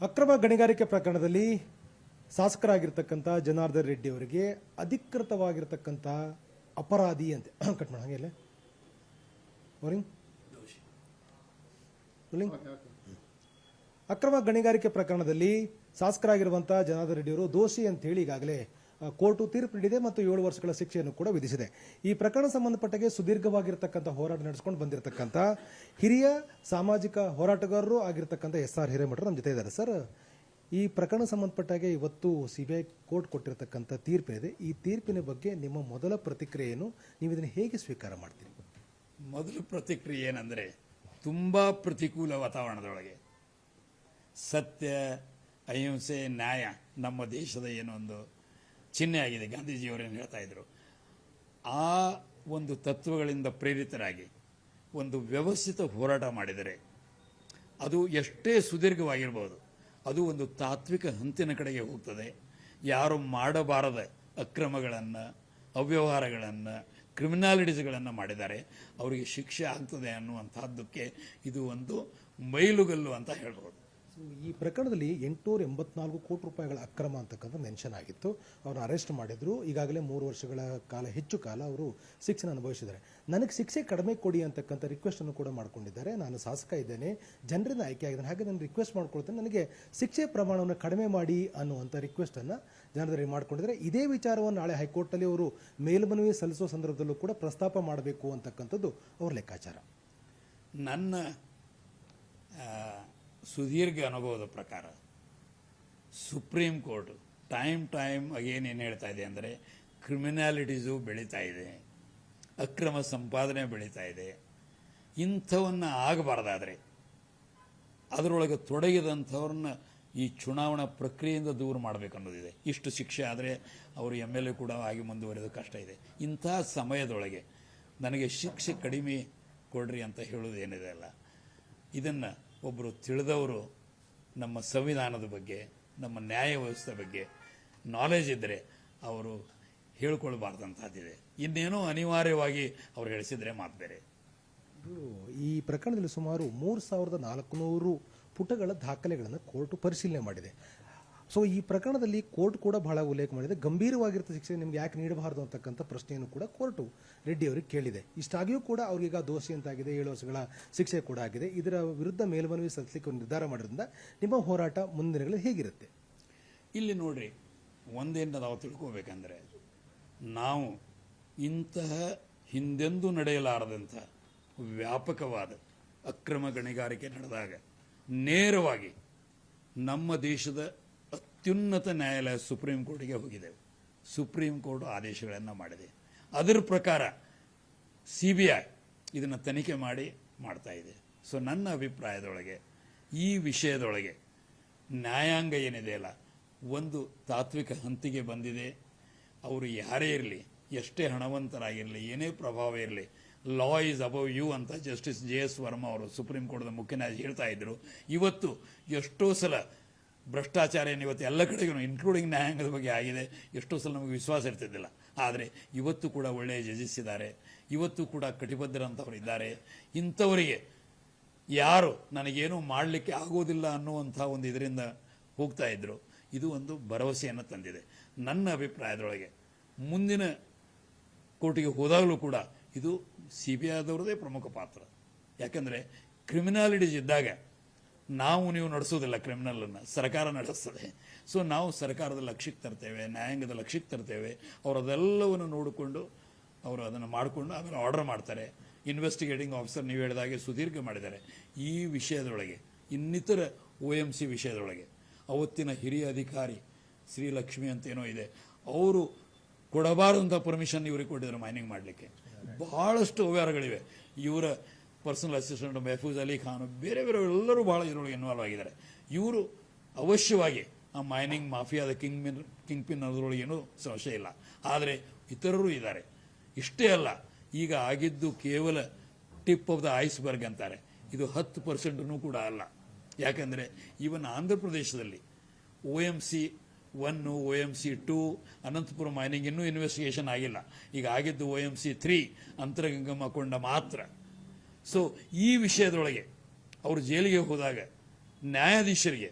ಅಕ್ರಮ ಗಣಿಗಾರಿಕೆ ಪ್ರಕರಣದಲ್ಲಿ ಶಾಸಕರಾಗಿರ್ತಕ್ಕಂಥ ಜನಾರ್ದನ್ ರೆಡ್ಡಿ ಅವರಿಗೆ ಅಧಿಕೃತವಾಗಿರ್ತಕ್ಕಂಥ ಅಪರಾಧಿ ಅಂತ. ಕಟ್ ಮಾಡಿ ಹಂಗೆ ಅಕ್ರಮ ಗಣಿಗಾರಿಕೆ ಪ್ರಕರಣದಲ್ಲಿ ಶಾಸಕರಾಗಿರುವಂತಹ ಜನಾರ್ದನ್ ರೆಡ್ಡಿಯವರು ದೋಷಿ ಅಂತ ಹೇಳಿ ಈಗಾಗಲೇ ಕೋರ್ಟು ತೀರ್ಪು ನೀಡಿದೆ ಮತ್ತು ಏಳು ವರ್ಷಗಳ ಶಿಕ್ಷೆಯನ್ನು ಕೂಡ ವಿಧಿಸಿದೆ. ಈ ಪ್ರಕರಣ ಸಂಬಂಧಪಟ್ಟಾಗೆ ಸುದೀರ್ಘವಾಗಿರ್ತಕ್ಕಂಥ ಹೋರಾಟ ನಡೆಸ್ಕೊಂಡು ಬಂದಿರತಕ್ಕಂಥ ಹಿರಿಯ ಸಾಮಾಜಿಕ ಹೋರಾಟಗಾರರು ಆಗಿರ್ತಕ್ಕಂಥ ಎಸ್ ಆರ್ ಹಿರೇಮಠರು ನಮ್ಮ ಜೊತೆ ಇದ್ದಾರೆ. ಸರ್, ಈ ಪ್ರಕರಣ ಸಂಬಂಧಪಟ್ಟಾಗೆ ಇವತ್ತು ಸಿ ಬಿ ಐ ಕೋರ್ಟ್ ಕೊಟ್ಟಿರತಕ್ಕಂಥ ತೀರ್ಪಿನಿದೆ ಈ ತೀರ್ಪಿನ ಬಗ್ಗೆ ನಿಮ್ಮ ಮೊದಲ ಪ್ರತಿಕ್ರಿಯೆಯನ್ನು ನೀವು ಇದನ್ನು ಹೇಗೆ ಸ್ವೀಕಾರ ಮಾಡ್ತೀರಿ? ಮೊದಲ ಪ್ರತಿಕ್ರಿಯೆ ಏನಂದರೆ ತುಂಬ ಪ್ರತಿಕೂಲ ವಾತಾವರಣದೊಳಗೆ ಸತ್ಯ, ಅಹಿಂಸೆ, ನ್ಯಾಯ ನಮ್ಮ ದೇಶದ ಏನೋ ಚಿಹ್ನೆ ಆಗಿದೆ ಗಾಂಧೀಜಿಯವರೇನು ಹೇಳ್ತಾ ಇದ್ರು? ಆ ಒಂದು ತತ್ವಗಳಿಂದ ಪ್ರೇರಿತರಾಗಿ ಒಂದು ವ್ಯವಸ್ಥಿತ ಹೋರಾಟ ಮಾಡಿದರೆ ಅದು ಎಷ್ಟೇ ಸುದೀರ್ಘವಾಗಿರ್ಬೋದು, ಅದು ಒಂದು ತಾತ್ವಿಕ ಹಂತಿನ ಕಡೆಗೆ ಹೋಗ್ತದೆ. ಯಾರು ಮಾಡಬಾರದ ಅಕ್ರಮಗಳನ್ನು, ಅವ್ಯವಹಾರಗಳನ್ನು, ಕ್ರಿಮಿನಾಲಿಟೀಸ್ಗಳನ್ನು ಮಾಡಿದ್ದಾರೆ ಅವರಿಗೆ ಶಿಕ್ಷೆ ಆಗ್ತದೆ ಅನ್ನುವಂಥದ್ದಕ್ಕೆ ಇದು ಒಂದು ಮೈಲುಗಲ್ಲು ಅಂತ ಹೇಳ್ಬೋದು. ಈ ಪ್ರಕರಣದಲ್ಲಿ ಎಂಟುನೂರ ಎಂಬತ್ನಾಲ್ಕು ಕೋಟಿ ರೂಪಾಯಿಗಳ ಅಕ್ರಮ ಅಂತಕ್ಕಂಥ ಮೆನ್ಷನ್ ಆಗಿತ್ತು. ಅವ್ರನ್ನ ಅರೆಸ್ಟ್ ಮಾಡಿದ್ರು. ಈಗಾಗಲೇ ಮೂರು ವರ್ಷಗಳ ಕಾಲ, ಹೆಚ್ಚು ಕಾಲ ಅವರು ಶಿಕ್ಷೆನ ಅನುಭವಿಸಿದ್ದಾರೆ. ನನಗೆ ಶಿಕ್ಷೆ ಕಡಿಮೆ ಕೊಡಿ ಅಂತಕ್ಕಂಥ ರಿಕ್ವೆಸ್ಟ್ ಅನ್ನು ಕೂಡ ಮಾಡ್ಕೊಂಡಿದ್ದಾರೆ. ನಾನು ಶಾಸಕ ಇದ್ದೇನೆ. ಜನರಿಂದ ಆಯ್ಕೆ ಆಗಿದ್ದೇನೆ ಹಾಗೆ ನಾನು ರಿಕ್ವೆಸ್ಟ್ ಮಾಡ್ಕೊಳ್ತೇನೆ. ನನಗೆ ಶಿಕ್ಷೆ ಪ್ರಮಾಣವನ್ನು ಕಡಿಮೆ ಮಾಡಿ ಅನ್ನುವಂಥ ರಿಕ್ವೆಸ್ಟ್ ಅನ್ನು ಜನರಲ್ಲಿ ಮಾಡ್ಕೊಂಡಿದ್ದಾರೆ. ಇದೇ ವಿಚಾರವನ್ನು ನಾಳೆ ಹೈಕೋರ್ಟಲ್ಲಿ ಅವರು ಮೇಲ್ಮನವಿ ಸಲ್ಲಿಸುವ ಸಂದರ್ಭದಲ್ಲೂ ಕೂಡ ಪ್ರಸ್ತಾಪ ಮಾಡಬೇಕು ಅಂತಕ್ಕಂಥದ್ದು ಅವ್ರ ಲೆಕ್ಕಾಚಾರ. ನನ್ನ ಸುದೀರ್ಘ ಅನುಭವದ ಪ್ರಕಾರ supreme court time time again ಏನು ಹೇಳ್ತಾ ಇದೆ ಅಂದರೆ ಕ್ರಿಮಿನಾಲಿಟೀಸು ಬೆಳೀತಾ ಇದೆ, ಅಕ್ರಮ ಸಂಪಾದನೆ ಬೆಳೀತಾ ಇದೆ. ಇಂಥವನ್ನು ಆಗಬಾರ್ದಾದರೆ, ಅದರೊಳಗೆ ತೊಡಗಿದಂಥವ್ರನ್ನ ಈ ಚುನಾವಣಾ ಪ್ರಕ್ರಿಯೆಯಿಂದ ದೂರ ಮಾಡಬೇಕನ್ನೋದಿದೆ ಇಷ್ಟು ಶಿಕ್ಷೆ ಆದರೆ ಅವರು ಎಂ ಎಲ್ ಎ ಕೂಡ ಆಗಿ ಮುಂದುವರೆದು ಕಷ್ಟ ಇದೆ. ಇಂಥ ಸಮಯದೊಳಗೆ ನನಗೆ ಶಿಕ್ಷೆ ಕಡಿಮೆ ಕೊಡ್ರಿ ಅಂತ ಹೇಳೋದು ಏನಿದೆ ಅಲ್ಲ, ಇದನ್ನು ಒಬ್ಬರು ತಿಳಿದವರು ನಮ್ಮ ಸಂವಿಧಾನದ ಬಗ್ಗೆ, ನಮ್ಮ ನ್ಯಾಯ ವ್ಯವಸ್ಥೆ ಬಗ್ಗೆ ನಾಲೆಜ್ ಇದ್ದರೆ ಅವರು ಹೇಳ್ಕೊಳ್ಬಾರ್ದಂತಹದ್ದಿದೆ ಇನ್ನೇನೋ ಅನಿವಾರ್ಯವಾಗಿ ಅವ್ರು ಹೇಳಿಸಿದ್ರೆ ಮಾತು ಬೇರೆ. ಈ ಪ್ರಕರಣದಲ್ಲಿ ಸುಮಾರು ಮೂರು ಸಾವಿರದ ನಾಲ್ಕುನೂರು ಪುಟಗಳ ದಾಖಲೆಗಳನ್ನು ಕೋರ್ಟ್ ಪರಿಶೀಲನೆ ಮಾಡಿದೆ. ಸೊ ಈ ಪ್ರಕರಣದಲ್ಲಿ ಕೋರ್ಟ್ ಕೂಡ ಬಹಳ ಉಲ್ಲೇಖ ಮಾಡಿದೆ. ಗಂಭೀರವಾಗಿರ್ತ ಶಿಕ್ಷೆ ನಿಮ್ಗೆ ಯಾಕೆ ನೀಡಬಾರದು ಅಂತಕ್ಕಂಥ ಪ್ರಶ್ನೆಯನ್ನು ಕೂಡ ಕೋರ್ಟು ರೆಡ್ಡಿ ಅವರಿಗೆ ಕೇಳಿದೆ. ಇಷ್ಟಾಗಿಯೂ ಕೂಡ ಅವ್ರಿಗೀಗ ದೋಷಿ ಅಂತಾಗಿದೆ, ಏಳು ವರ್ಷಗಳ ಶಿಕ್ಷೆ ಕೂಡ ಆಗಿದೆ. ಇದರ ವಿರುದ್ಧ ಮೇಲ್ಮನವಿ ಸಲ್ಲಿಸಲಿಕ್ಕೆ ನಿರ್ಧಾರ ಮಾಡೋದ್ರಿಂದ ನಿಮ್ಮ ಹೋರಾಟ ಮುಂದಿನಗಳಲ್ಲಿ ಹೇಗಿರುತ್ತೆ? ಇಲ್ಲಿ ನೋಡ್ರಿ, ಒಂದೇನು ನಾವು ತಿಳ್ಕೋಬೇಕಂದ್ರೆ, ನಾವು ಇಂತಹ ಹಿಂದೆಂದೂ ನಡೆಯಲಾರದಂಥ ವ್ಯಾಪಕವಾದ ಅಕ್ರಮ ಗಣಿಗಾರಿಕೆ ನಡೆದಾಗ ನೇರವಾಗಿ ನಮ್ಮ ದೇಶದ ಅತ್ಯುನ್ನತ ನ್ಯಾಯಾಲಯ ಸುಪ್ರೀಂ ಕೋರ್ಟಿಗೆ ಹೋಗಿದ್ದೆವು. ಸುಪ್ರೀಂ ಕೋರ್ಟ್ ಆದೇಶಗಳನ್ನು ಮಾಡಿದೆ. ಅದರ ಪ್ರಕಾರ ಸಿ ಬಿ ಐ ಇದನ್ನು ತನಿಖೆ ಮಾಡಿ ಮಾಡ್ತಾ ಇದೆ. ಸೊ ನನ್ನ ಅಭಿಪ್ರಾಯದೊಳಗೆ, ಈ ವಿಷಯದೊಳಗೆ ನ್ಯಾಯಾಂಗ ಏನಿದೆ ಅಲ್ಲ, ಒಂದು ತಾತ್ವಿಕ ಹಂತಿಗೆ ಬಂದಿದೆ. ಅವರು ಯಾರೇ ಇರಲಿ, ಎಷ್ಟೇ ಹಣವಂತರಾಗಿರಲಿ, ಏನೇ ಪ್ರಭಾವ ಇರಲಿ ಲಾ ಈಸ್ ಅಬವ್ ಯು ಅಂತ ಜಸ್ಟಿಸ್ ಜೆ ಎಸ್ ವರ್ಮಾ ಅವರು ಸುಪ್ರೀಂ ಕೋರ್ಟ್ದ ಮುಖ್ಯ ನ್ಯಾಯಾಧೀಶ ಹೇಳ್ತಾ ಇದ್ರು. ಇವತ್ತು ಎಷ್ಟೋ ಸಲ ಭ್ರಷ್ಟಾಚಾರ ಏನು ಇವತ್ತು ಎಲ್ಲ ಕಡೆಗೂ ಇನ್ಕ್ಲೂಡಿಂಗ್ ನ್ಯಾಯಾಂಗದ ಬಗ್ಗೆ ಆಗಿದೆ. ಎಷ್ಟೋ ಸಲ ನಮಗೆ ವಿಶ್ವಾಸ ಇರ್ತಿದ್ದಿಲ್ಲ. ಆದರೆ ಇವತ್ತು ಕೂಡ ಒಳ್ಳೆಯ ಜಜಸ್ ಇದ್ದಾರೆ ಇವತ್ತು ಕೂಡ ಕಟಿಬದ್ಧರಂಥವ್ರು ಇದ್ದಾರೆ. ಇಂಥವರಿಗೆ ಯಾರು ನನಗೇನು ಮಾಡಲಿಕ್ಕೆ ಆಗೋದಿಲ್ಲ ಅನ್ನುವಂಥ ಒಂದು ಇದರಿಂದ ಹೋಗ್ತಾ ಇದ್ದರು ಇದು ಒಂದು ಭರವಸೆಯನ್ನು ತಂದಿದೆ. ನನ್ನ ಅಭಿಪ್ರಾಯದೊಳಗೆ ಮುಂದಿನ ಕೋರ್ಟಿಗೆ ಹೋದಾಗಲೂ ಕೂಡ ಇದು ಸಿ ಬಿ ಐದವ್ರದೇ ಪ್ರಮುಖ ಪಾತ್ರ. ಯಾಕಂದರೆ ಕ್ರಿಮಿನಾಲಿಟೀಸ್ ಇದ್ದಾಗ ನಾವು ನೀವು ನಡೆಸೋದಿಲ್ಲ ಕ್ರಿಮಿನಲನ್ನು ಸರ್ಕಾರ ನಡೆಸ್ತದೆ. ಸೊ ನಾವು ಸರ್ಕಾರದ ಲಕ್ಷ್ಯಕ್ಕೆ ತರ್ತೇವೆ, ನ್ಯಾಯಾಂಗದ ಲಕ್ಷ್ಯಕ್ಕೆ ತರ್ತೇವೆ. ಅವರು ಅದೆಲ್ಲವನ್ನು ನೋಡಿಕೊಂಡು ಅವರು ಅದನ್ನು ಮಾಡಿಕೊಂಡು ಆಮೇಲೆ ಆರ್ಡರ್ ಮಾಡ್ತಾರೆ. ಇನ್ವೆಸ್ಟಿಗೇಟಿಂಗ್ ಆಫೀಸರ್ ನೀವು ಹೇಳಿದಾಗೆ ಸುದೀರ್ಘ ಮಾಡಿದ್ದಾರೆ. ಈ ವಿಷಯದೊಳಗೆ, ಇನ್ನಿತರ ಒ ಎಂ ಸಿ ವಿಷಯದೊಳಗೆ, ಅವತ್ತಿನ ಹಿರಿಯ ಅಧಿಕಾರಿ ಶ್ರೀಲಕ್ಷ್ಮಿ ಅಂತ ಏನೋ ಇದೆ, ಅವರು ಕೊಡಬಾರದಂಥ ಪರ್ಮಿಷನ್ ಇವ್ರಿಗೆ ಕೊಟ್ಟಿದ್ದಾರೆ ಮೈನಿಂಗ್ ಮಾಡಲಿಕ್ಕೆ. ಬಹಳಷ್ಟು ಅವ್ಯವಹಾರಗಳಿವೆ ಇವರ ಪರ್ಸನಲ್ ಅಸಿಸ್ಟೆಂಟ್ ಮೆಹಫೂಜ್ ಅಲಿ ಖಾನ್ ಬೇರೆ ಬೇರೆ ಎಲ್ಲರೂ ಭಾಳ ಇದರೊಳಗೆ ಇನ್ವಾಲ್ವ್ ಆಗಿದ್ದಾರೆ. ಇವರು ಅವಶ್ಯವಾಗಿ ಆ ಮೈನಿಂಗ್ ಮಾಫಿಯಾದ ಕಿಂಗ್ ಪಿನ್ ಕಿಂಗ್ ಪಿನ್ ಅನ್ನೋದ್ರೊಳಗೆ ಏನೂ ಸಮಸ್ಯೆ ಇಲ್ಲ. ಆದರೆ ಇತರರು ಇದ್ದಾರೆ. ಇಷ್ಟೇ ಅಲ್ಲ, ಈಗ ಆಗಿದ್ದು ಕೇವಲ ಟಿಪ್ ಆಫ್ ದ ಐಸ್ಬರ್ಗ್ ಅಂತಾರೆ. ಇದು ಹತ್ತು ಪರ್ಸೆಂಟ್ನು ಕೂಡ ಅಲ್ಲ. ಯಾಕಂದರೆ ಈವನ್ ಆಂಧ್ರ ಪ್ರದೇಶದಲ್ಲಿ O M C one O M C two Anantapur mining ಇನ್ನೂ ಇನ್ವೆಸ್ಟಿಗೇಷನ್ ಆಗಿಲ್ಲ. ಈಗ ಆಗಿದ್ದು O M C three Antaragangamma Konda ಮಾತ್ರ. ಸೊ ಈ ವಿಷಯದೊಳಗೆ ಅವರು ಜೈಲಿಗೆ ಹೋದಾಗ ನ್ಯಾಯಾಧೀಶರಿಗೆ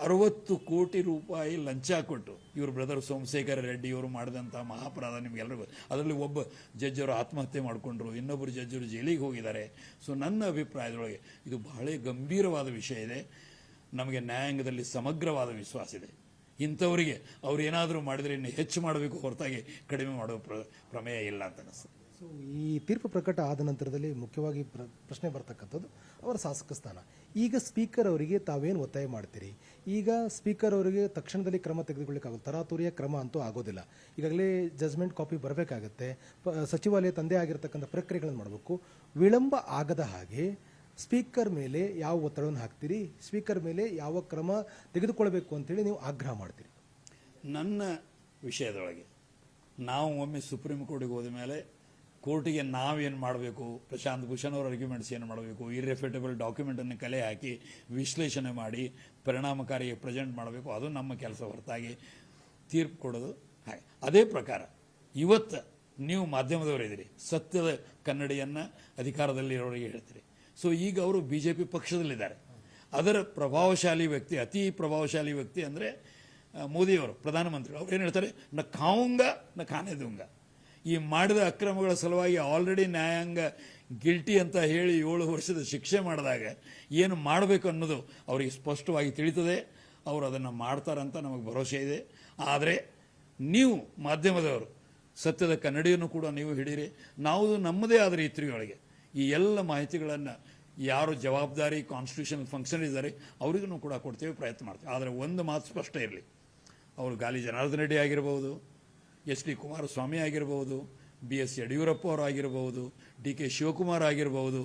ಅರವತ್ತು ಕೋಟಿ ರೂಪಾಯಿ ಲಂಚ ಕೊಟ್ಟು, ಇವರು ಬ್ರದರ್ ಸೋಮಶೇಖರ ರೆಡ್ಡಿ ಇವರು ಮಾಡಿದಂಥ ಮಹಾಪರಾಧ ನಿಮಗೆಲ್ಲರಿಗೂ ಅದರಲ್ಲಿ ಒಬ್ಬ ಜಡ್ಜರು ಆತ್ಮಹತ್ಯೆ ಮಾಡಿಕೊಂಡ್ರು ಇನ್ನೊಬ್ಬರು ಜಡ್ಜರು ಜೈಲಿಗೆ ಹೋಗಿದ್ದಾರೆ. ಸೊ ನನ್ನ ಅಭಿಪ್ರಾಯದೊಳಗೆ ಇದು ಬಹಳ ಗಂಭೀರವಾದ ವಿಷಯ ಇದೆ. ನಮಗೆ ನ್ಯಾಯಾಂಗದಲ್ಲಿ ಸಮಗ್ರವಾದ ವಿಶ್ವಾಸ ಇದೆ. ಇಂಥವರಿಗೆ ಅವ್ರು ಏನಾದರೂ ಮಾಡಿದರೆ ಇನ್ನು ಹೆಚ್ಚು ಮಾಡಬೇಕು ಹೊರತಾಗಿ ಕಡಿಮೆ ಮಾಡೋ ಪ್ರ, ಪ್ರಮೇಯ ಇಲ್ಲ ಅಂತ ಅನಿಸ್ತದೆ ಸೊ ಈ ತೀರ್ಪು ಪ್ರಕಟ ಆದ ನಂತರದಲ್ಲಿ ಮುಖ್ಯವಾಗಿ ಪ್ರ, ಪ್ರಶ್ನೆ ಬರ್ತಕ್ಕಂಥದ್ದು ಅವರ ಶಾಸಕ ಸ್ಥಾನ. ಈಗ ಸ್ಪೀಕರ್ ಅವರಿಗೆ ತಾವೇನು ಒತ್ತಾಯ ಮಾಡ್ತೀರಿ? ಈಗ ಸ್ಪೀಕರ್ ಅವರಿಗೆ ತಕ್ಷಣದಲ್ಲಿ ಕ್ರಮ ತೆಗೆದುಕೊಳ್ಳಿಕ್ಕಾಗುತ್ತೆ ತರಾತುರಿಯ ಕ್ರಮ ಅಂತೂ ಆಗೋದಿಲ್ಲ. ಈಗಾಗಲೇ ಜಜ್ಮೆಂಟ್ ಕಾಪಿ ಬರಬೇಕಾಗತ್ತೆ. ಸಚಿವಾಲಯ ತಂದೆ ಆಗಿರತಕ್ಕಂಥ ಪ್ರಕ್ರಿಯೆಗಳನ್ನು ಮಾಡಬೇಕು. ವಿಳಂಬ ಆಗದ ಹಾಗೆ ಸ್ಪೀಕರ್ ಮೇಲೆ ಯಾವ ಒತ್ತಡವನ್ನು ಹಾಕ್ತೀರಿ? ಸ್ಪೀಕರ್ ಮೇಲೆ ಯಾವ ಕ್ರಮ ತೆಗೆದುಕೊಳ್ಬೇಕು ಅಂತೇಳಿ ನೀವು ಆಗ್ರಹ ಮಾಡ್ತೀರಿ? ನನ್ನ ವಿಷಯದೊಳಗೆ ನಾವು ಒಮ್ಮೆ ಸುಪ್ರೀಂ ಕೋರ್ಟಿಗೆ ಹೋದ ಮೇಲೆ ಕೋರ್ಟಿಗೆ ನಾವೇನು ಮಾಡಬೇಕು? ಪ್ರಶಾಂತ್ ಭೂಷಣ್ ಅವರ ಆರ್ಗ್ಯುಮೆಂಟ್ಸ್ ಏನು ಮಾಡಬೇಕು? ಇರ್ರೆಫ್ಯೂಟಬಲ್ ಡಾಕ್ಯುಮೆಂಟನ್ನು ಕಲೆ ಹಾಕಿ ವಿಶ್ಲೇಷಣೆ ಮಾಡಿ ಪರಿಣಾಮಕಾರಿಯಾಗಿ ಪ್ರೆಸೆಂಟ್ ಮಾಡಬೇಕು. ಅದು ನಮ್ಮ ಕೆಲಸ ಹೊರತಾಗಿ ತೀರ್ಪು ಕೊಡೋದು ಹಾಗೆ. ಅದೇ ಪ್ರಕಾರ, ಇವತ್ತು ನೀವು ಮಾಧ್ಯಮದವರಿದ್ದೀರಿ ಸತ್ಯದ ಕನ್ನಡಿಯನ್ನು ಅಧಿಕಾರದಲ್ಲಿರೋರಿಗೆ ಹೇಳ್ತೀರಿ. ಸೊ ಈಗ ಅವರು ಬಿ ಜೆ ಪಿ ಪಕ್ಷದಲ್ಲಿದ್ದಾರೆ. ಅದರ ಪ್ರಭಾವಶಾಲಿ ವ್ಯಕ್ತಿ, ಅತಿ ಪ್ರಭಾವಶಾಲಿ ವ್ಯಕ್ತಿ ಅಂದರೆ ಮೋದಿಯವರು, ಪ್ರಧಾನಮಂತ್ರಿ. ಅವ್ರು ಏನು ಹೇಳ್ತಾರೆ? ನ ಖಾವುಂಗ, ನ ಖಾನೆ ದೂಂಗ ಈ ಮಾಡಿದ ಅಕ್ರಮಗಳ ಸಲುವಾಗಿ ಆಲ್ರೆಡಿ ನ್ಯಾಯಾಂಗ ಗಿಲ್ಟಿ ಅಂತ ಹೇಳಿ ಏಳು ವರ್ಷದ ಶಿಕ್ಷೆ ಮಾಡಿದಾಗ ಏನು ಮಾಡಬೇಕು ಅನ್ನೋದು ಅವರಿಗೆ ಸ್ಪಷ್ಟವಾಗಿ ತಿಳಿತದೆ. ಅವರು ಅದನ್ನು ಮಾಡ್ತಾರಂತ ನಮಗೆ ಭರವಸೆ ಇದೆ. ಆದರೆ ನೀವು ಮಾಧ್ಯಮದವರು, ಸತ್ಯದ ಕನ್ನಡಿಯನ್ನು ಕೂಡ ನೀವು ಹಿಡೀರಿ ನಾವು ನಮ್ಮದೇ ಆದ ರೀತಿಯೊಳಗೆ ಈ ಎಲ್ಲ ಮಾಹಿತಿಗಳನ್ನು ಯಾರು ಜವಾಬ್ದಾರಿ ಕಾನ್ಸ್ಟಿಟ್ಯೂಷನ್ ಫಂಕ್ಷನ್ ಇದ್ದಾರೆ, ಅವರಿಗೂ ಕೂಡ ಕೊಡ್ತೇವೆ ಪ್ರಯತ್ನ ಮಾಡ್ತೇವೆ. ಆದರೆ ಒಂದು ಮಾತು ಸ್ಪಷ್ಟ ಇರಲಿ. ಅವರು ಗಾಲಿ ಜನಾರ್ದನ ರೆಡ್ಡಿ ಆಗಿರ್ಬೋದು ಎಸ್ ಡಿ ಕುಮಾರಸ್ವಾಮಿ ಆಗಿರ್ಬೋದು, ಬಿ ಎಸ್ ಯಡಿಯೂರಪ್ಪ ಅವರು ಆಗಿರ್ಬೋದು, ಡಿ ಕೆ ಶಿವಕುಮಾರ್ ಆಗಿರ್ಬೋದು,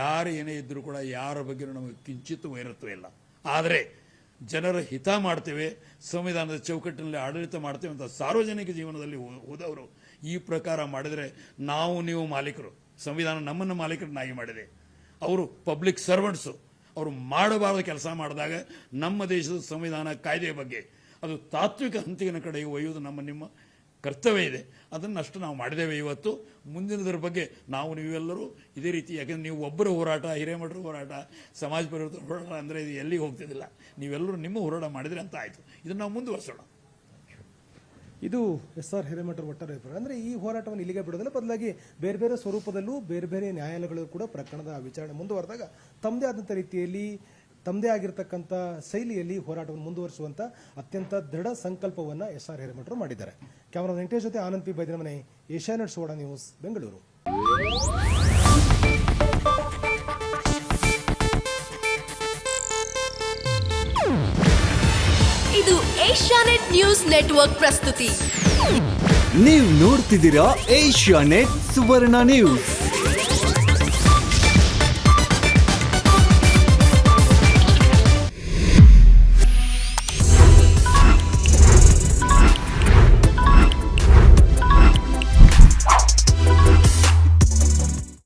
ಯಾರು ಏನೇ ಇದ್ದರೂ ಕೂಡ ಯಾರ ಬಗ್ಗೆ ನಮಗೆ ಕಿಂಚಿತ್ ವೈರತ್ವ ಇಲ್ಲ. ಆದರೆ ಜನರ ಹಿತ ಮಾಡ್ತೇವೆ, ಸಂವಿಧಾನದ ಚೌಕಟ್ಟಿನಲ್ಲಿ ಆಡಳಿತ ಮಾಡ್ತೇವೆ ಅಂತ ಸಾರ್ವಜನಿಕ ಜೀವನದಲ್ಲಿ ಹೋದವರು ಈ ಪ್ರಕಾರ ಮಾಡಿದರೆ ನಾವು, ನೀವು ಮಾಲೀಕರು, ಸಂವಿಧಾನ ನಮ್ಮನ್ನು ಮಾಲೀಕರನ್ನಾಗಿ ಮಾಡಿದೆ. ಅವರು ಪಬ್ಲಿಕ್ ಸರ್ವೆಂಟ್ಸು, ಅವರು ಮಾಡಬಾರದ ಕೆಲಸ ಮಾಡಿದಾಗ ನಮ್ಮ ದೇಶದ ಸಂವಿಧಾನ ಕಾಯ್ದೆಯ ಬಗ್ಗೆ, ಅದು ತಾತ್ವಿಕ ಹಂತಿನ ಕಡೆಗೆ ಒಯ್ಯುವುದು ನಮ್ಮ ನಿಮ್ಮ ಕರ್ತವ್ಯ ಇದೆ. ಅದನ್ನಷ್ಟು ನಾವು ಮಾಡಿದ್ದೇವೆ ಇವತ್ತು. ಮುಂದಿನದರ ಬಗ್ಗೆ ನಾವು ನೀವೆಲ್ಲರೂ ಇದೇ ರೀತಿ, ಯಾಕೆಂದರೆ ನೀವು ಒಬ್ಬರ ಹೋರಾಟ, ಹಿರೇಮಠರ ಹೋರಾಟ, ಸಮಾಜ ಪರಿವರ್ತನೆ ಹೋರಾಟ ಅಂದರೆ ಇದು ಎಲ್ಲಿಗೆ ಹೋಗ್ತಿದ್ದಿಲ್ಲ. ನೀವೆಲ್ಲರೂ ನಿಮ್ಮ ಹೋರಾಟ ಮಾಡಿದರೆ ಅಂತ ಆಯಿತು. ಇದನ್ನು ನಾವು ಮುಂದುವರಿಸೋಣ. ಇದು ಎಸ್ ಆರ್ ಹಿರೇಮಠರ ಒಟ್ಟಾರೆ ಅಭಿಪ್ರಾಯ. ಅಂದರೆ ಈ ಹೋರಾಟವನ್ನು ಇಲ್ಲಿಗೆ ಬಿಡೋದಿಲ್ಲ ಬದಲಾಗಿ ಬೇರೆ ಬೇರೆ ಸ್ವರೂಪದಲ್ಲೂ ಬೇರೆ ಬೇರೆ ನ್ಯಾಯಾಲಯಗಳು ಕೂಡ ಪ್ರಕರಣದ ವಿಚಾರಣೆ ಮುಂದುವರೆದಾಗ ತಮ್ಮದೇ ಆದಂಥ ರೀತಿಯಲ್ಲಿ ತಮ್ಮದೇ ಆಗಿರತಕ್ಕಂಥ ಶೈಲಿಯಲ್ಲಿ ಹೋರಾಟವನ್ನು ಮುಂದುವರಿಸುವಂಥ ಅತ್ಯಂತ ದೃಢ ಸಂಕಲ್ಪವನ್ನು ಎಸ್ ಆರ್ ಹಿರೇಮಠರು ಮಾಡಿದ್ದಾರೆ. ಕ್ಯಾಮರಾ ವೆಂಕಟೇಶ್ ಜೊತೆ ಆನಂದ್ ಪಿ ಬೈದನಮನೆ ಏಷ್ಯಾನೆಟ್ ಸುವರ್ಣ ನ್ಯೂಸ್ ಬೆಂಗಳೂರು. ಇದು ಏಷ್ಯಾನೆಟ್ ನ್ಯೂಸ್ ನೆಟ್ವರ್ಕ್ ಪ್ರಸ್ತುತಿ. ನೀವು ನೋಡ್ತಿದ್ದೀರಾ ಏಷ್ಯಾ ನೆಟ್ ಸುವರ್ಣ ನ್ಯೂಸ್.